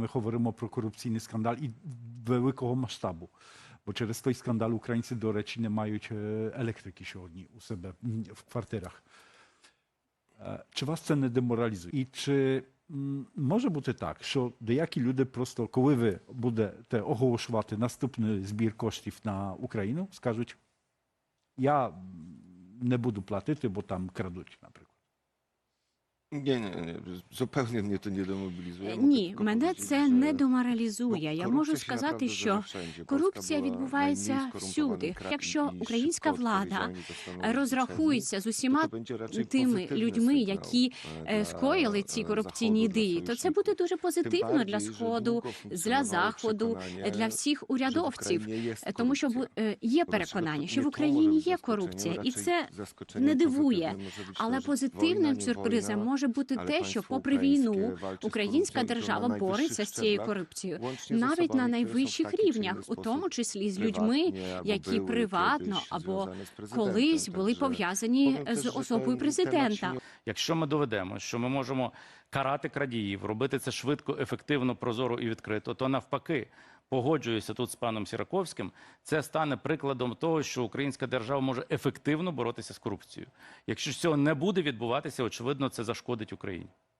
ми говоримо про корупційний скандал і великого масштабу. Бо через той скандал українці, до речі, не мають електрики сьогодні у себе в квартирах. Чи вас це не деморалізує? І чи може бути так, що деякі люди просто, коли ви будете оголошувати наступний збір коштів на Україну, скажуть, я не буду платити, бо там крадуть, наприклад. Ні, ні, ні, zupełnie mnie to nie demobілізує. Я Е, можу Ні, мене це не ну, деморалізує. Я можу сказати, що корупція відбувається всюди. Якщо українська влада розрахується з усіма тими людьми, які e, е, скоїли ці e, корупційні ідеї, то це буде дуже позитивно для сходу, для заходу, для всіх урядовців, Е, тому що е, є переконання, що в Україні є корупція, і це не дивує. Але позитивним сюрпризом wojna, може бути те, що попри війну українська держава бореться з цією корупцією, навіть на найвищих рівнях, у тому числі з людьми, які приватно або колись були пов'язані з особою президента. Якщо ми доведемо, що ми можемо карати крадіїв, робити це швидко, ефективно, прозоро і відкрито, то навпаки, погоджуюся тут з паном Сіраковським, це стане прикладом того, що українська держава може ефективно боротися з корупцією. Якщо цього не буде відбуватися, очевидно, це зашкодить Україні.